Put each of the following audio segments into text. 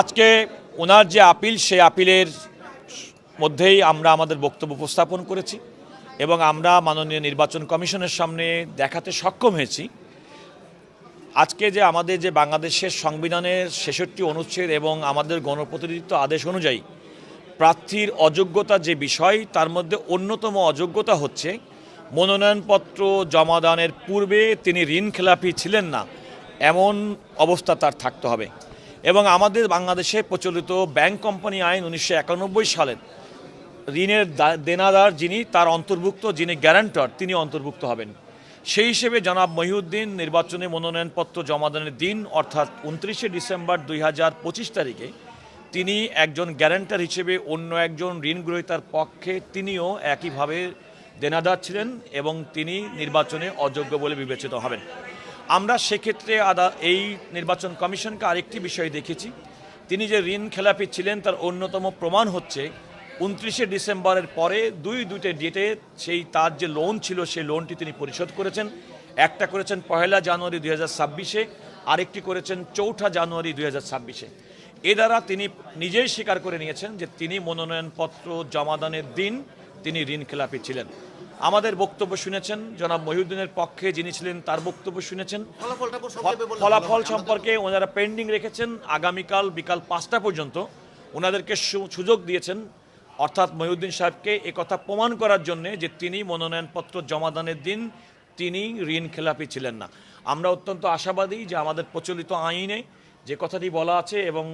আজকে ওনার যে আপিল, সেই আপিলের মধ্যেই আমরা আমাদের বক্তব্য উপস্থাপন করেছি এবং আমরা মাননীয় নির্বাচন কমিশনের সামনে দেখাতে সক্ষম হয়েছি। আজকে যে আমাদের যে বাংলাদেশের সংবিধানের ছেষট্টি অনুচ্ছেদ এবং আমাদের গণপ্রতিনিধিত্ব আদেশ অনুযায়ী প্রার্থীর অযোগ্যতা যে বিষয়, তার মধ্যে অন্যতম অযোগ্যতা হচ্ছে মনোনয়নপত্র জমাদানের পূর্বে তিনি ঋণ খেলাপি ছিলেন না, এমন অবস্থা তার থাকতে হবে। এবং আমাদের বাংলাদেশে প্রচলিত ব্যাংক কোম্পানি আইন উনিশশো একানব্বই সালের ঋণের দেনাদার যিনি, তার অন্তর্ভুক্ত যিনি গ্যারান্টার, তিনি অন্তর্ভুক্ত হবেন। সেই হিসেবে জনাব মহিউদ্দিন নির্বাচনে মনোনয়নপত্র জমা জমাদানের দিন, অর্থাৎ উনত্রিশে ডিসেম্বর দুই হাজার পঁচিশ তারিখে, তিনি একজন গ্যারান্টার হিসেবে অন্য একজন ঋণ গ্রহীতার পক্ষে তিনিও একইভাবে দেনাদার ছিলেন এবং তিনি নির্বাচনে অযোগ্য বলে বিবেচিত হবেন। আমরা সেক্ষেত্রে আদা এই নির্বাচন কমিশনকে আরেকটি বিষয় দেখেছি। তিনি যে ঋণ খেলাপি ছিলেন, তার অন্যতম প্রমাণ হচ্ছে উনত্রিশে ডিসেম্বরের পরে দুই দুইটে ডেটে সেই তার যে লোন ছিল, সেই লোনটি তিনি পরিশোধ করেছেন। একটা করেছেন পহেলা জানুয়ারি দুই হাজার ছাব্বিশে, আরেকটি করেছেন চৌঠা জানুয়ারি দুই হাজার ছাব্বিশে। এ দ্বারা তিনি নিজেই স্বীকার করে নিয়েছেন যে তিনি মনোনয়নপত্র জমাদানের দিন তিনি ঋণ খেলাপি ছিলেন। আমাদের বক্তব্য শুনেছেন জনাব মহিউদ্দিনের পক্ষে যিনি ছিলেন তার বক্তব্য শুনেছেন। ফলাফল সম্পর্কে ওনারা পেন্ডিং রেখেছেন। আগামীকাল বিকাল পাঁচটা পর্যন্ত ওনাদেরকে সুযোগ দিয়েছেন। অর্থাৎ মহিউদ্দিন সাহেবকে কথা প্রমাণ করার জন্যে যে তিনি মনোনয়নপত্র জমাদানের দিন তিনি ঋণ খেলাপি ছিলেন না। আমরা অত্যন্ত আশাবাদী যে আমাদের প্রচলিত আইনে যে কথাটি বলা আছে এবং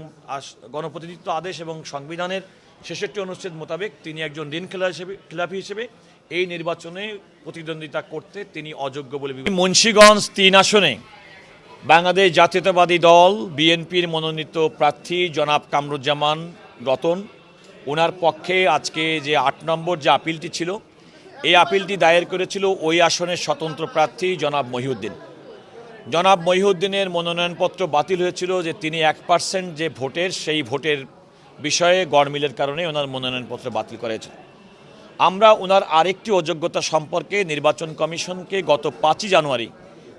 গণপ্রতিনিধিত্ব আদেশ এবং সংবিধানের ছেষট্টি অনুচ্ছেদ মোতাবেক তিনি একজন ঋণ খেলা হিসেবে খেলাপি হিসেবে এই নির্বাচনে প্রতিদ্বন্দ্বিতা করতে তিনি অযোগ্য বলে মুন্সীগঞ্জ তিন আসনে বাংলাদেশ জাতীয়তাবাদী দল, বিএনপির মনোনীত প্রার্থী জনাব কামরুজ্জামান রতন। ওনার পক্ষে আজকে যে আট নম্বর যে আপিলটি ছিল, এই আপিলটি দায়ের করেছিল ওই আসনের স্বতন্ত্র প্রার্থী জনাব মহিউদ্দিন। জনাব মহিউদ্দিনের মনোনয়নপত্র বাতিল হয়েছিল যে তিনি এক পার্সেন্ট যে ভোটের, সেই ভোটের বিষয়ে গড়মিলের কারণে ওনার মনোনয়নপত্র বাতিল করেছে আমরা ওনার আরেকটি অযোগ্যতা সম্পর্কে নির্বাচন কমিশনকে গত পাঁচই জানুয়ারি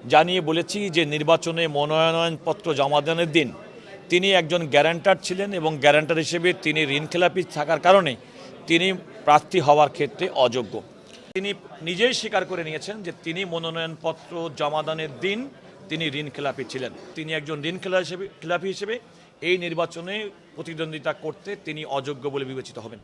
জানিয়ে বলেছি যে নির্বাচনে মনোনয়নপত্র জমাদানের দিন তিনি একজন গ্যারান্টার ছিলেন এবং গ্যারান্টার হিসেবে তিনি ঋণখেলাপি থাকার কারণে তিনি প্রার্থী হওয়ার ক্ষেত্রে অযোগ্য। তিনি নিজেই স্বীকার করে নিয়েছেন যে তিনি মনোনয়নপত্র জমাদানের দিন তিনি ঋণ খেলাপি ছিলেন। তিনি একজন ঋণ খেলা হিসেবে খেলাপি হিসেবে এই নির্বাচনে প্রতিদ্বন্দ্বিতা করতে তিনি অযোগ্য বলে বিবেচিত হবেন।